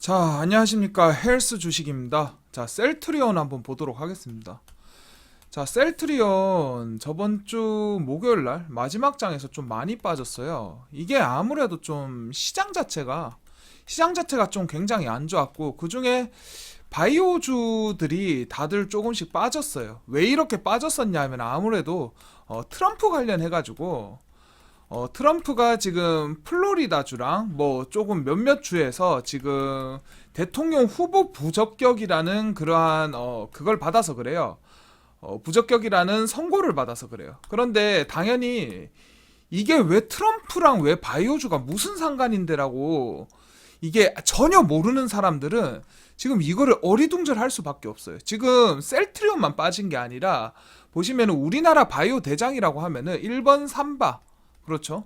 자, 안녕하십니까. 헬스 주식입니다. 자, 셀트리온 한번 보도록 하겠습니다. 자, 셀트리온 저번 주 목요일 날 마지막 장에서 좀 많이 빠졌어요. 이게 아무래도 좀 시장 자체가 시장 자체가 좀 굉장히 안 좋았고 그중에 바이오주들이 다들 조금씩 빠졌어요. 왜 이렇게 빠졌었냐 하면 아무래도 어, 트럼프 관련해 가지고 어, 트럼프가 지금 플로리다주랑 뭐 조금 몇몇 주에서 지금 대통령 후보 부적격이라는 그러한 어, 그걸 받아서 그래요. 어, 부적격이라는 선고를 받아서 그래요. 그런데 당연히 이게 왜 트럼프랑 왜 바이오주가 무슨 상관인데라고 이게 전혀 모르는 사람들은 지금 이거를 어리둥절할 수밖에 없어요. 지금 셀트리온만 빠진 게 아니라 보시면은 우리나라 바이오 대장이라고 하면은 1번 삼바 그렇죠.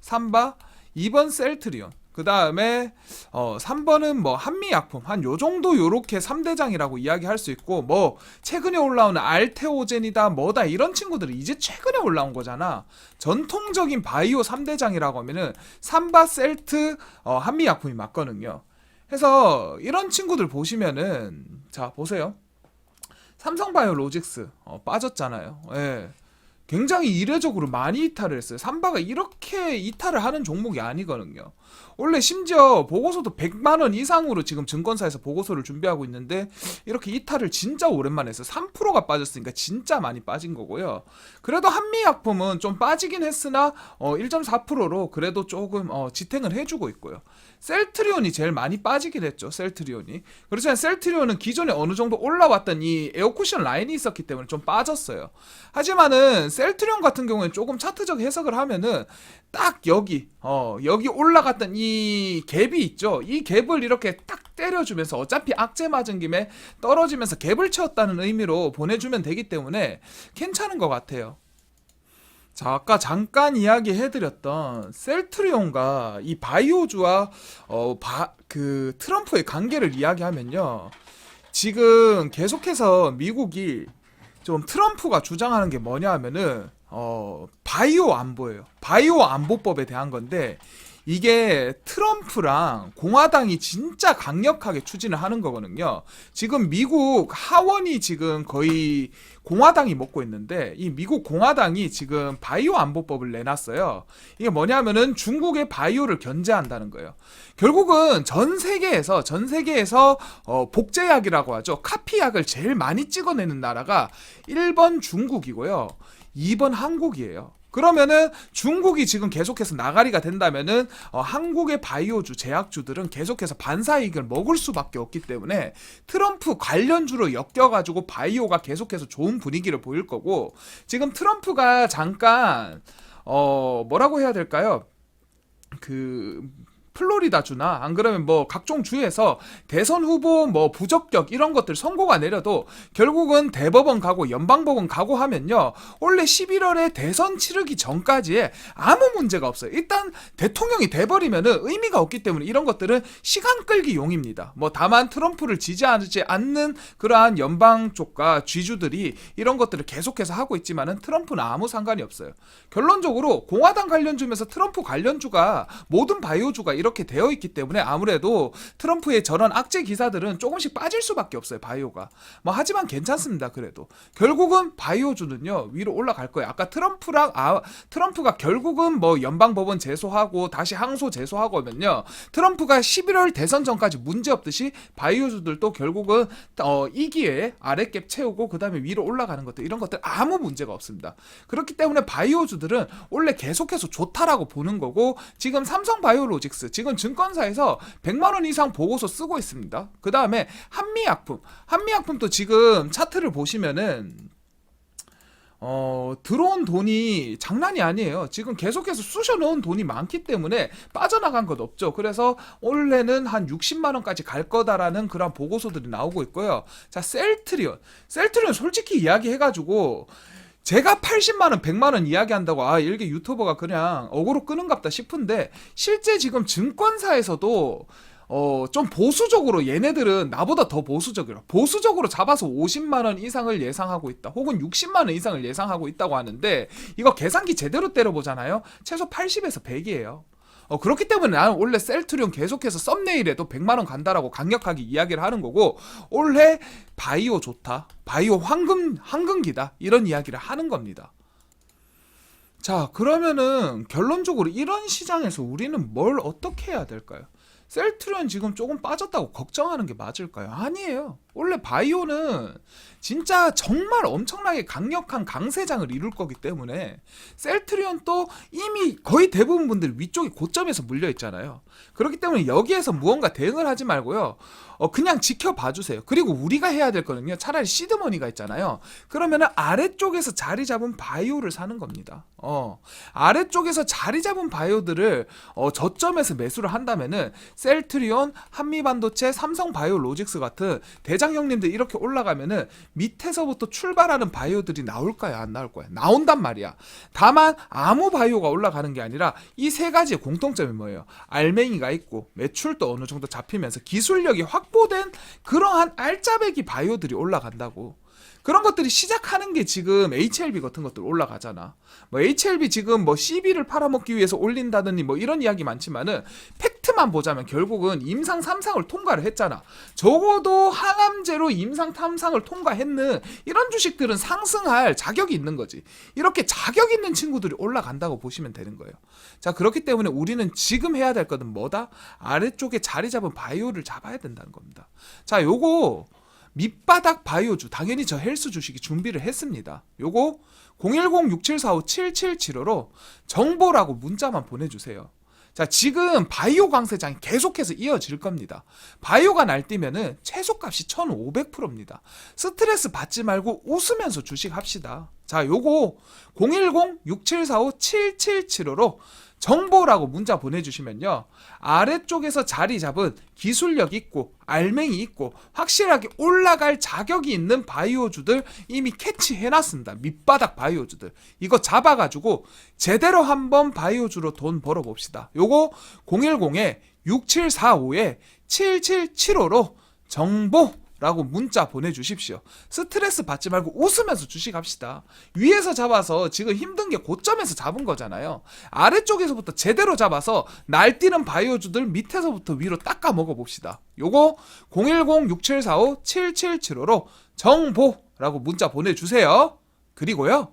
삼바 2번 셀트리온. 그 다음에 어 3번은 뭐 한미약품. 한 요 정도 요렇게 3대장이라고 이야기할 수 있고 뭐 최근에 올라오는 알테오젠이다 뭐다 이런 친구들이 이제 최근에 올라온 거잖아. 전통적인 바이오 3대장이라고 하면은 삼바 셀트 어 한미약품이 맞거든요. 해서 이런 친구들 보시면은 자 보세요. 삼성바이오 로직스 어, 빠졌잖아요. 예. 굉장히 이례적으로 많이 이탈을 했어요. 삼바가 이렇게 이탈을 하는 종목이 아니거든요. 원래 심지어 보고서도 100만 원 이상으로 지금 증권사에서 보고서를 준비하고 있는데 이렇게 이탈을 진짜 오랜만에 했어요. 3%가 빠졌으니까 진짜 많이 빠진 거고요. 그래도 한미약품은 좀 빠지긴 했으나 어, 1.4%로 그래도 조금 어, 지탱을 해주고 있고요. 셀트리온이 제일 많이 빠지긴 했죠. 셀트리온이. 그렇지만 셀트리온은 기존에 어느 정도 올라왔던 이 에어쿠션 라인이 있었기 때문에 좀 빠졌어요. 하지만은 셀트리온 같은 경우에는 조금 차트적 해석을 하면은 딱 여기 어 여기 올라갔던 이 갭이 있죠. 이 갭을 이렇게 딱 때려주면서 어차피 악재 맞은 김에 떨어지면서 갭을 채웠다는 의미로 보내주면 되기 때문에 괜찮은 것 같아요. 자, 아까 잠깐 이야기해드렸던 셀트리온과 이 바이오주와 어, 바, 그 트럼프의 관계를 이야기하면요. 지금 계속해서 미국이 좀 트럼프가 주장하는 게 뭐냐 하면은 어, 바이오 안보예요. 바이오 안보법에 대한 건데 이게 트럼프랑 공화당이 진짜 강력하게 추진을 하는 거거든요. 지금 미국 하원이 지금 거의 공화당이 먹고 있는데 이 미국 공화당이 지금 바이오 안보법을 내놨어요. 이게 뭐냐면은 중국의 바이오를 견제한다는 거예요. 결국은 전 세계에서 전 세계에서 어, 복제약이라고 하죠. 카피약을 제일 많이 찍어내는 나라가 1번 중국이고요. 2번 한국이에요. 그러면은 중국이 지금 계속해서 나가리가 된다면은 어, 한국의 바이오주 제약주들은 계속해서 반사이익을 먹을 수밖에 없기 때문에 트럼프 관련주로 엮여가지고 바이오가 계속해서 좋은 분위기를 보일 거고 지금 트럼프가 잠깐 어 뭐라고 해야 될까요? 그 플로리다 주나? 안 그러면 뭐 각종 주에서 대선 후보 뭐 부적격 이런 것들 선고가 내려도 결국은 대법원 가고 연방법원 가고 하면요. 원래 11월에 대선 치르기 전까지에 아무 문제가 없어요. 일단 대통령이 돼버리면은 의미가 없기 때문에 이런 것들은 시간 끌기 용입니다. 뭐 다만 트럼프를 지지하지 않는 그러한 연방 쪽과 쥐주들이 이런 것들을 계속해서 하고 있지만은 트럼프는 아무 상관이 없어요. 결론적으로 공화당 관련주면서 트럼프 관련주가 모든 바이오주가 이렇게 되어 있기 때문에 아무래도 트럼프의 저런 악재 기사들은 조금씩 빠질 수밖에 없어요 바이오가. 뭐 하지만 괜찮습니다 그래도. 결국은 바이오주는요 위로 올라갈 거예요. 아까 트럼프랑 아 트럼프가 결국은 뭐 연방 법원 제소하고 다시 항소 제소하고 하면요 트럼프가 11월 대선 전까지 문제 없듯이 바이오주들도 결국은 어, 이 기회에 아랫갭 채우고 그 다음에 위로 올라가는 것들 이런 것들 아무 문제가 없습니다. 그렇기 때문에 바이오주들은 원래 계속해서 좋다라고 보는 거고 지금 삼성 바이오로직스 지금 증권사에서 100만 원 이상 보고서 쓰고 있습니다. 그 다음에 한미약품, 한미약품도 지금 차트를 보시면은 어, 들어온 돈이 장난이 아니에요. 지금 계속해서 쑤셔 넣은 돈이 많기 때문에 빠져나간 것 없죠. 그래서 올해는 한 60만 원까지 갈 거다라는 그런 보고서들이 나오고 있고요. 자, 셀트리온. 셀트리온 솔직히 이야기해가지고 제가 80만 원, 100만 원 이야기한다고 아 이렇게 유튜버가 그냥 어그로 끄는갑다 싶은데 실제 지금 증권사에서도 어, 좀 보수적으로 얘네들은 나보다 더 보수적이라. 보수적으로 잡아서 50만 원 이상을 예상하고 있다. 혹은 60만 원 이상을 예상하고 있다고 하는데 이거 계산기 제대로 때려 보잖아요. 최소 80에서 100이에요. 어, 그렇기 때문에 나는 원래 셀트리온 계속해서 썸네일에도 100만원 간다라고 강력하게 이야기를 하는 거고, 올해 바이오 좋다. 바이오 황금, 황금기다. 이런 이야기를 하는 겁니다. 자, 그러면은 결론적으로 이런 시장에서 우리는 뭘 어떻게 해야 될까요? 셀트리온 지금 조금 빠졌다고 걱정하는 게 맞을까요? 아니에요. 원래 바이오는 진짜 정말 엄청나게 강력한 강세장을 이룰 거기 때문에 셀트리온 또 이미 거의 대부분 분들 위쪽에 고점에서 물려 있잖아요. 그렇기 때문에 여기에서 무언가 대응을 하지 말고요. 어, 그냥 지켜봐 주세요. 그리고 우리가 해야 될 거는요. 차라리 시드머니가 있잖아요. 그러면은 아래쪽에서 자리 잡은 바이오를 사는 겁니다. 어, 아래쪽에서 자리 잡은 바이오들을 어, 저점에서 매수를 한다면은 셀트리온, 한미반도체, 삼성바이오 로직스 같은 대장 형님들 이렇게 올라가면은 밑에서부터 출발하는 바이오들이 나올까요? 안 나올 거야? 나온단 말이야. 다만 아무 바이오가 올라가는 게 아니라 이 세 가지의 공통점이 뭐예요? 알맹이가 있고 매출도 어느 정도 잡히면서 기술력이 확보된 그러한 알짜배기 바이오들이 올라간다고. 그런 것들이 시작하는 게 지금 HLB 같은 것들 올라가잖아. 뭐 HLB 지금 뭐 CB를 팔아먹기 위해서 올린다더니 뭐 이런 이야기 많지만은 팩트만 보자면 결국은 임상 3상을 통과를 했잖아. 적어도 항암제로 임상 3상을 통과했는 이런 주식들은 상승할 자격이 있는 거지. 이렇게 자격 있는 친구들이 올라간다고 보시면 되는 거예요. 자, 그렇기 때문에 우리는 지금 해야 될 것은 뭐다? 아래쪽에 자리 잡은 바이오를 잡아야 된다는 겁니다. 자, 요거 밑바닥 바이오주 당연히 저 헬스 주식이 준비를 했습니다. 요거 010-6745-7775로 정보라고 문자만 보내주세요. 자 지금 바이오 강세장이 계속해서 이어질 겁니다. 바이오가 날뛰면은 최소값이 1,500%입니다. 스트레스 받지 말고 웃으면서 주식 합시다. 자 요거 010-6745-7775로 정보라고 문자 보내주시면요. 아래쪽에서 자리 잡은 기술력 있고 알맹이 있고 확실하게 올라갈 자격이 있는 바이오주들 이미 캐치해놨습니다. 밑바닥 바이오주들 이거 잡아가지고 제대로 한번 바이오주로 돈 벌어봅시다. 요거 010에 6745에 7775로 정보 라고 문자 보내주십시오. 스트레스 받지 말고 웃으면서 주식합시다. 위에서 잡아서 지금 힘든 게 고점에서 잡은 거잖아요. 아래쪽에서부터 제대로 잡아서 날뛰는 바이오주들 밑에서부터 위로 닦아 먹어봅시다. 요거 010-6745-7775로 정보라고 문자 보내주세요. 그리고요.